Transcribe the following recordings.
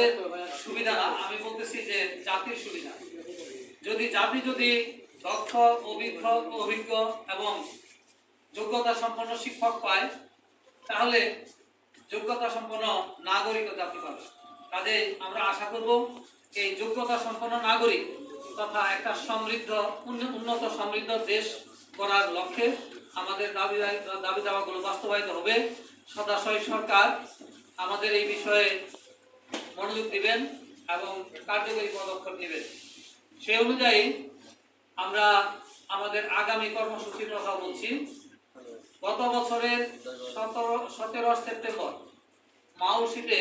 আমাদের সুবিধা না আমি বলতেছি যে জাতির সুবিধা। যদি জাতি যদি দক্ষ অভিজ্ঞ অভিজ্ঞ এবং যোগ্যতা সম্পন্ন শিক্ষক পায়, তাহলে যোগ্যতা সম্পন্ন নাগরিকও জাতি পাবে কাজে আমরা আশা করব এই যোগ্যতা সম্পন্ন নাগরিক তথা একটা সমৃদ্ধ উন্নত সমৃদ্ধ দেশ করার লক্ষ্যে আমাদের দাবি দাবি দাওয়াগুলো বাস্তবায়িত হবে। সদাশয় সরকার আমাদের এই বিষয়ে মনোযোগ দিবেন এবং কার্যকরী পদক্ষেপ নেবেন। সেই অনুযায়ী আমরা আমাদের আগামী কর্মসূচির কথা বলছি। গত বছরের সতেরো সতেরো সেপ্টেম্বর মাউসিতে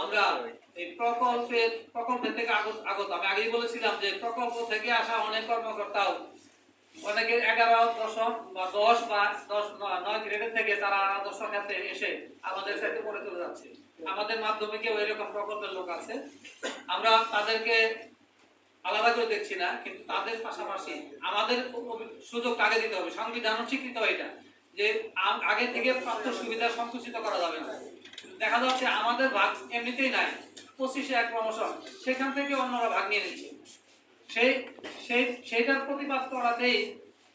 আমরা এই প্রকল্পের প্রকল্পের থেকে আগত আগত। আমি আগেই বলেছিলাম যে প্রকল্প থেকে আসা অনেক কর্মকর্তাও অনেকের এগারো দশম বা দশ বা দশ নয় গ্রেডের থেকে তারা এসে আমাদের সাথে পড়ে চলে যাচ্ছে। আমাদের প্রকল্পের লোক আছে। আমরা তাদেরকে আলাদা করে দেখছি না, কিন্তু তাদের পাশাপাশি আমাদের সুযোগটা আগে দিতে হবে। সংবিধানও স্বীকৃত এটা, যে আগে থেকে প্রাপ্ত সুবিধা সংকুচিত করা যাবে না। দেখা যাচ্ছে আমাদের ভাগ এমনিতেই নাই, পঁচিশে এক প্রমোশন সেখান থেকে অন্যরা ভাগ নিয়ে নিচ্ছে। সেই সেই, সেইটার প্রতিবাদ করাতেই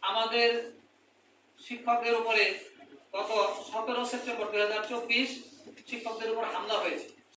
আমাদের শিক্ষকদের উপরে গত সতেরো সেপ্টেম্বর দুই হাজার চব্বিশ শিক্ষকদের উপর হামলা হয়েছে।